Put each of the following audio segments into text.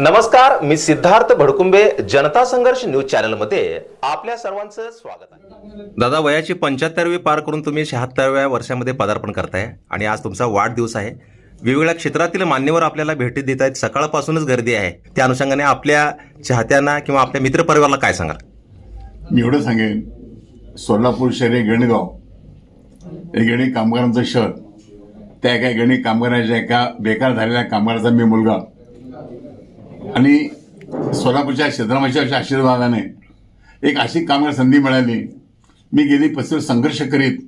नमस्कार मी सिद्धार्थ भडकुंबे जनता संघर्ष न्यूज चॅनलमध्ये आपल्या सर्वांचं स्वागत आहे. दादा वयाची पंच्याहत्तरवी पार करून तुम्ही शहात्तरव्या वर्षामध्ये पदार्पण करताय आणि आज तुमचा वाढदिवस आहे. वेगवेगळ्या क्षेत्रातील मान्यवर आपल्याला भेटी देत आहेत. सकाळपासूनच गर्दी आहे. त्या अनुषंगाने आपल्या चाहत्यांना किंवा आपल्या मित्रपरिवाराला काय सांगाल? मी एवढं सांगेन सोलापूर शहर हे गणगाव. हे गणी कामगारांचं शहर. त्या एका गणी कामगाराच्या एका बेकार झालेल्या कामगाराचा मी मुलगा. आणि सोलापूरच्या सिद्धरामाच्या आशीर्वादाने एक अशी कामगार संधी मिळाली. मी गेली पस्तीस संघर्ष करीत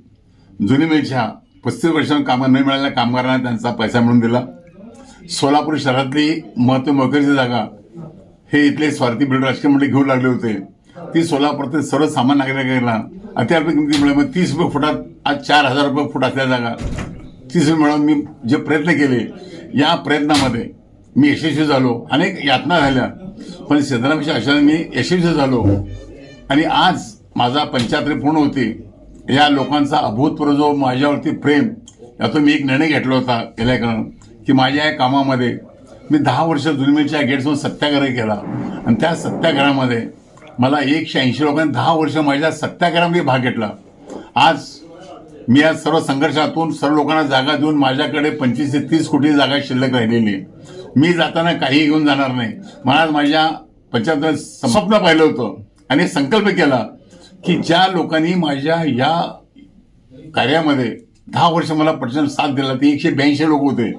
जुनी मेच्या पस्तीस वर्षांना कामगार न मिळालेल्या कामगारांना त्यांचा पैसा मिळून दिला. सोलापूर शहरातली महत्त्व मोकळीची जागा हे इथले स्वार्थी बिल्डर राजकीय मंडळी घेऊ लागले होते. ती सोलापूरातील सर्व सामान नागरिकांना अत्यल्प किमती मिळाली. तीस रुपये फुटात आज चार हजार रुपये फुट असल्या जागा. तीस रुपये मिळवून मी जे प्रयत्न केले या प्रयत्नामध्ये मी यशस्वी झालो. अनेक यातना झाल्या. पण सिद्धरामाच्या आशाने मी यशस्वी झालो. आणि आज माझा पंच्याहत्तर पूर्ण होती. या लोकांचा अभूतपूर्व जो माझ्यावरती प्रेम यातून मी एक निर्णय घेतला होता गेल्याकडून की माझ्या या कामामध्ये मी दहा वर्ष जुलमीच्या गेटसमोर सत्याग्रह केला. आणि त्या सत्याग्रहामध्ये मला एकशे ऐंशी लोकांनी दहा वर्ष माझ्या सत्याग्रहामध्ये भाग घेतला. आज मी या सर्व संघर्षातून सर्व लोकांना जागा देऊन माझ्याकडे पंचवीस ते तीस कोटी जागा शिल्लक राहिलेली आहे. मी जाताना काही घेऊन जाणार नाही. मला आज माझ्या पंचायत स्वप्न पाहिलं होतं. आणि संकल्प केला की ज्या लोकांनी माझ्या या कार्यामध्ये दहा वर्ष मला प्रचंड साथ दिला ते एकशे ब्याऐंशी लोक होते.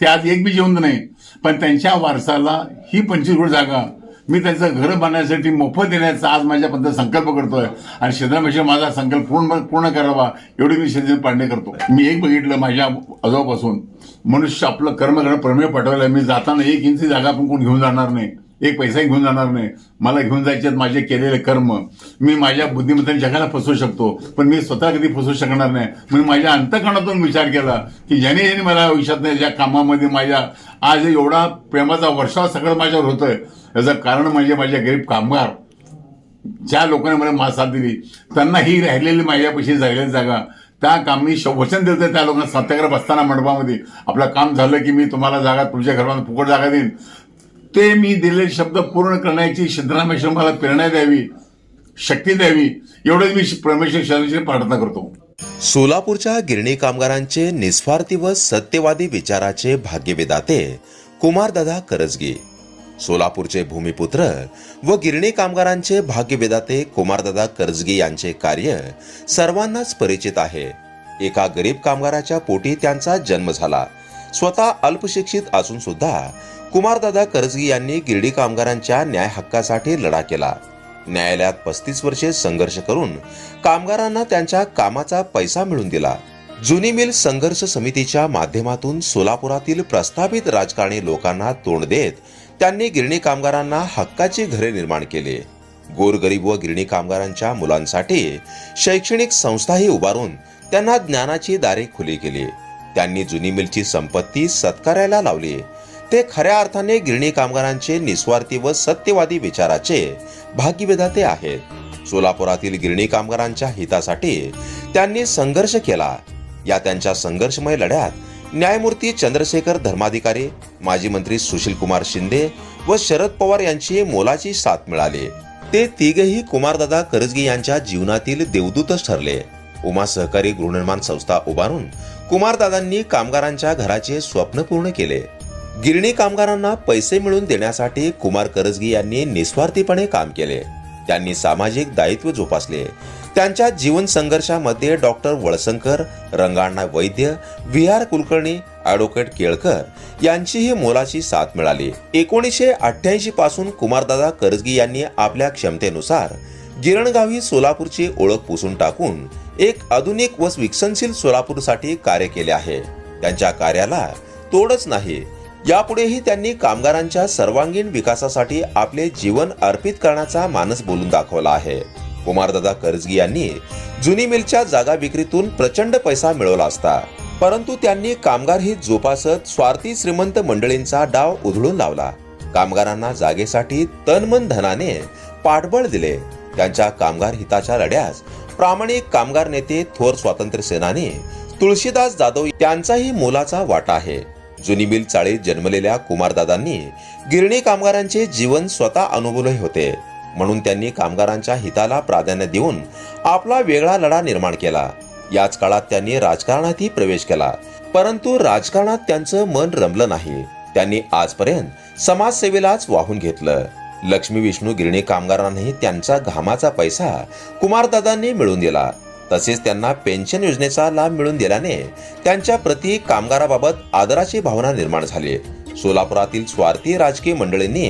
ते आज एक बी जिवंत नाही. पण त्यांच्या वारसाला ही पंचवीस कोटी जागा मी त्यांचं घर बांधण्यासाठी मोफत देण्याचा आज माझ्याबद्दल संकल्प करतोय. आणि शेतरामेश्वर माझा संकल्प पूर्ण पूर्ण करावा एवढी मी शेतकरी पाडणे करतो. मी एक बघितलं माझ्या आजोबापासून. मनुष्य आपलं कर्म करणं प्रमेय पाठवलंय मी जाताना एक इंची जागा पण कोण घेऊन जाणार नाही. एक पैसाही घेऊन जाणार नाही. मला घेऊन जायचे माझे केलेले कर्म. मी माझ्या बुद्धिमत्तेने जगाला फसवू शकतो पण मी स्वतः कधी फसवू शकणार नाही. मी माझ्या अंतकरणातून विचार केला की ज्याने ज्याने मला आयुष्यात नाही ज्या कामामध्ये माझ्या आज एवढा प्रेमाचा वर्षाव सगळं माझ्यावर होतोय. याचं कारण म्हणजे माझ्या गरीब कामगार. ज्या लोकांनी मला मा साथ दिली त्यांना ही राहिलेली माझ्यापाशी राहिलेली जागा. त्या काम मी श- वचन देतोय त्या लोकांना सत्याग्रह बसताना मंडपामध्ये. आपलं काम झालं की मी तुम्हाला जागा तुमच्या घरामध्ये फुकट जागा देईन. ते मी दिलेले शब्द पूर्ण करण्याची सिद्धरामेश्वर मला प्रेरणा द्यावी शक्ती द्यावी एवढं मी परमेश्वर शरणाची प्रार्थना करतो. सोलापूरच्या गिरणी कामगारांचे निस्वार्थी व सत्यवादी विचाराचे भाग्यविदाते कुमारदादा करजगी सोलापूरचे भूमिपुत्र व गिरणी कामगारांचे भाग्यविदाते कुमारदादा करजगी यांचे कार्य सर्वांनाच परिचित आहे. एका गरीब कामगाराच्या पोटी त्यांचा जन्म झाला. स्वतः अल्पशिक्षित असून सुद्धा कुमारदादा करजगी यांनी गिरणी कामगारांच्या न्याय हक्कासाठी लढा केला. न्यायालयात पस्तीस वर्षे संघर्ष करून कामगारांना त्यांच्या कामाचा पैसा मिळून दिला. जुनी मिल संघर्ष समितीच्या माध्यमातून सोलापुरातील प्रस्थापित राजकारणी लोकांना तोंड देत त्यांनी गिरणी कामगारांना हक्काची घरे निर्माण केले. गोरगरीब व गिरणी कामगारांच्या मुलांसाठी शैक्षणिक संस्थाही उभारून त्यांना ज्ञानाची दारे खुली केली. त्यांनी जुनी मिलची संपत्ती सत्कारायला लावली. ते खऱ्या अर्थाने गिरणी कामगारांचे निस्वार्थी व सत्यवादी विचाराचे भाग्यविधाते आहेत. सोलापुरातील गिरणी कामगारांच्या हितासाठी त्यांनी संघर्ष केला. या त्यांच्या संघर्षमय लढ्यात न्यायमूर्ती चंद्रशेखर धर्माधिकारी माजी मंत्री सुशील कुमार शिंदे व शरद पवार यांची मोलाची साथ मिळाली. ते तिघही कुमारदादा करजगी यांच्या जीवनातील देवदूतच ठरले. उमा सहकारी गृहनिर्माण संस्था उभारून कुमारदादांनी कामगारांच्या घराचे स्वप्न पूर्ण केले. गिरणी कामगारांना पैसे मिळवून देण्यासाठी कुमार करजगी यांनी निस्वार्थीपणे काम केले. त्यांनी सामाजिक दायित्व जोपासले. त्यांच्या जीवन संघर्षामध्ये doctor Valsankar Ranganna Vaidya V R Kulkarni advocate Kelkar यांचीही मोलाची साथ मिळाली. एकोणीसशे अठ्ठ्याऐंशी पासून कुमारदादा करजगी यांनी आपल्या क्षमतेनुसार गिरणगावी सोलापूरची ओळख पुसून टाकून एक आधुनिक व विकसनशील सोलापूरसाठी कार्य केले आहे. त्यांच्या कार्याला तोडच नाही यापुढेही त्यांनी कामगारांच्या सर्वांगीण विकासासाठी आपले जीवन अर्पित करण्याचा मानस बोलून दाखवला आहे. कुमारदादा करजगी यांनी जुनी मिलच्या जागा विक्रीतून प्रचंड पैसा मिळवला असता. परंतु त्यांनी कामगार हित जोपासत स्वार्थी श्रीमंत मंडळींचा डाव उधळून लावला. कामगारांना जागेसाठी तनमन धनाने पाठबळ दिले. त्यांच्या कामगार हिताच्या लढ्यास प्रामाणिक कामगार नेते थोर स्वातंत्र्य सेनानी तुळशीदास जाधव यांचाही मोलाचा वाटा आहे. जुनी मिल चाळीत जन्मलेल्या कुमारदादांनी गिरणी कामगारांचे जीवन स्वतः अनुभवले होते. म्हणून त्यांनी कामगारांच्या हिताला प्राधान्य देऊन आपला वेगळा लढा निर्माण केला. याच काळात त्यांनी राजकारणातही प्रवेश केला. परंतु राजकारणात त्यांचं मन रमलं नाही. त्यांनी आजपर्यंत समाजसेवेलाच वाहून घेतलं. लक्ष्मी विष्णू गिरणी कामगारांनाही त्यांचा घामाचा पैसा कुमारदादांनी मिळवून दिला. तसेच त्यांना पेन्शन योजनेचा लाभ मिळून दिल्याने त्यांच्या प्रति कामगाराबाबत आदराची भावना निर्माण झाली. सोलापुरातील स्वार्थी राजकीय मंडळींनी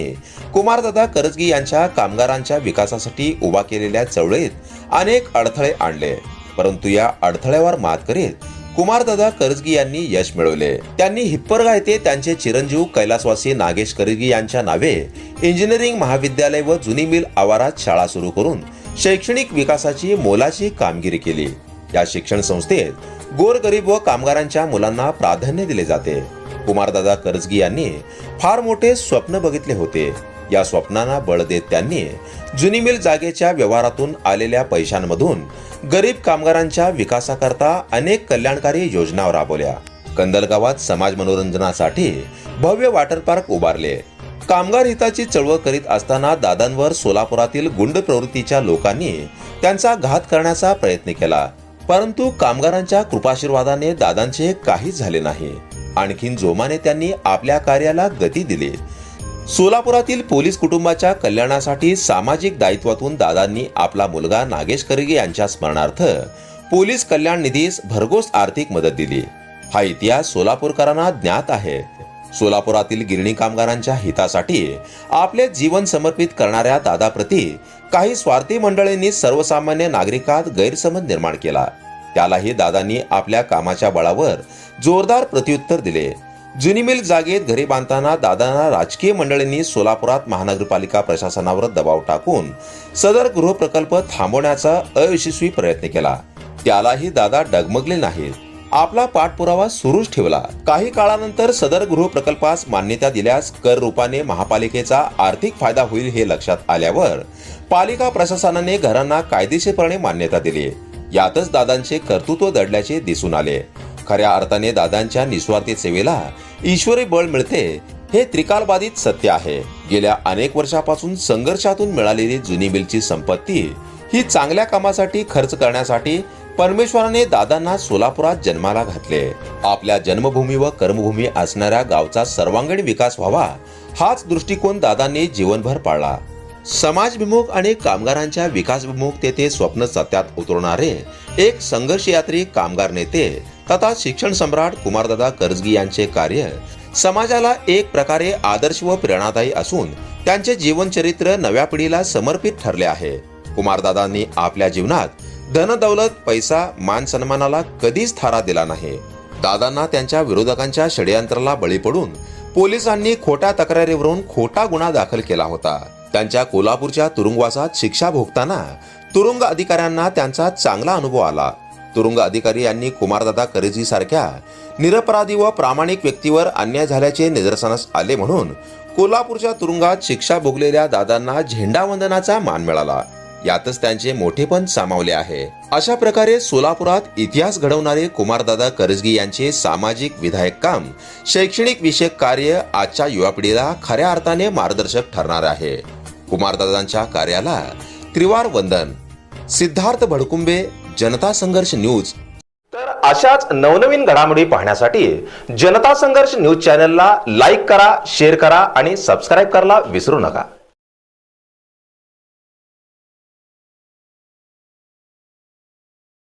कुमारदादा करजगी यांच्या कामगारांच्या विकासासाठी उभा केलेल्या चळवळीत अनेक अडथळे आणले. परंतु या अडथळ्यावर मात करीत कुमारदादा करजगी यांनी यश मिळवले. त्यांनी हिप्परगा येथे त्यांचे चिरंजीव कैलासवासी नागेश करजगी यांच्या नावे इंजिनिअरिंग महाविद्यालय व जुनी मिल आवारात शाळा सुरू करून शैक्षणिक विकासाची मोलाची कामगिरी केली. या शिक्षण संस्थेत गोरगरीब व कामगारांच्या मुलांना प्राधान्य दिले जाते. कुमारदादा करजगी यांनी फार मोठे स्वप्न बघितले होते. या स्वप्नांना बळ देत त्यांनी जुनी मिल जागेच्या व्यवहारातून आलेल्या पैशांमधून गरीब कामगारांच्या विकासाकरता अनेक कल्याणकारी योजना राबवल्या. कंदलगावात समाज मनोरंजनासाठी भव्य वॉटर पार्क उभारले. कामगार हिताची चळवळ करीत असताना दादांवर सोलापुरातील गुंड प्रवृत्तीच्या लोकांनी त्यांचा घात करण्याचा प्रयत्न केला. परंतु कामगारांच्या कृपाशीर्वादाने दादांचे काहीच झाले नाही. आणखीन जोमाने त्यांनी आपल्या कार्याला गती दिली. सोलापुरातील पोलीस कुटुंबाच्या कल्याणासाठी सामाजिक दायित्वातून दादांनी आपला मुलगा नागेश करगे यांच्या स्मरणार्थ पोलीस कल्याण निधीस भरघोस आर्थिक मदत दिली. हा इतिहास सोलापूरकरांना ज्ञात आहे. सोलापुरातील गिरणी कामगारांच्या हितासाठी आपले जीवन समर्पित करणाऱ्या दादाप्रती काही स्वार्थी मंडळींनी सर्वसामान्य नागरिकात गैरसमज निर्माण केला. त्यालाही दादांनी आपल्या कामाच्या बळावर जोरदार प्रत्युत्तर दिले. जुनी मिल जागेत घरे बांधताना दादांना राजकीय मंडळींनी सोलापुरात महानगरपालिका प्रशासनावर दबाव टाकून सदर गृहप्रकल्प थांबवण्याचा अयशस्वी प्रयत्न केला. त्यालाही दादा डगमगले नाहीत. आपला पाठपुरावा सुरूच ठेवला. काही काळानंतर सदर गृह प्रकल्पास मान्यता दिल्यास कर रूपाने महापालिकेचा आर्थिक फायदा होईल हे लक्षात आल्यावर पालिका प्रशासनाने घरांना कायदेशीरपणे मान्यता दिली. यातच दादांचे कर्तृत्व दडल्याचे दिसून आले. खऱ्या अर्थाने दादांच्या निस्वार्थी सेवेला ईश्वरी बळ मिळते हे त्रिकालबाधित सत्य आहे. गेल्या अनेक वर्षापासून संघर्षातून मिळालेली जुनी मिलची संपत्ती ही चांगल्या कामासाठी खर्च करण्यासाठी परमेश्वराने दादांना सोलापुरात जन्माला घातले. आपल्या जन्मभूमी व कर्मभूमी असणाऱ्या गावचा सर्वांगीण विकास व्हावा हाच दृष्टिकोन दादांनी जीवनभर पाळला. समाजविमुख आणि कामगारांच्या विकासविमुखतेचे स्वप्न सत्यात उतरवणारे एक संघर्ष यात्री कामगार नेते तथा शिक्षण सम्राट कुमारदादा करजगी यांचे कार्य समाजाला एक प्रकारे आदर्श व प्रेरणादायी असून त्यांचे जीवनचरित्र नव्या पिढीला समर्पित ठरले आहे. कुमारदादांनी आपल्या जीवनात धन दौलत पैसा मान सन्मानाला कधीच थारा दिला नाही. दादांना त्यांच्या विरोधकांच्या षडयंत्राला बळी पडून पोलिसांनी खोट्या तक्रारीवरून खोटा गुन्हा दाखल केला होता. त्यांच्या कोल्हापूरच्या तुरुंगवासात शिक्षा भोगताना तुरुंग अधिकाऱ्यांना त्यांचा चांगला अनुभव आला. तुरुंग अधिकारी यांनी कुमारदादा करजी सारख्या निरपराधी व प्रामाणिक व्यक्तीवर अन्याय झाल्याचे निदर्शनास आले म्हणून कोल्हापूरच्या तुरुंगात शिक्षा भोगलेल्या दादांना झेंडावंदनाचा मान मिळाला. यातच त्यांचे मोठेपण सामावले आहे. अशा प्रकारे सोलापुरात इतिहास घडवणारे कुमारदादा करजगी यांचे सामाजिक विधायक काम शैक्षणिक विषयक कार्य आजच्या युवा पिढीला खऱ्या अर्थाने मार्गदर्शक ठरणार आहे. कुमारदादांच्या कार्याला त्रिवार वंदन. सिद्धार्थ भडकुंबे जनता संघर्ष न्यूज. तर अशाच नवनवीन घडामोडी पाहण्यासाठी जनता संघर्ष न्यूज चॅनलला लाईक करा शेअर करा आणि सबस्क्राईब करायला विसरू नका.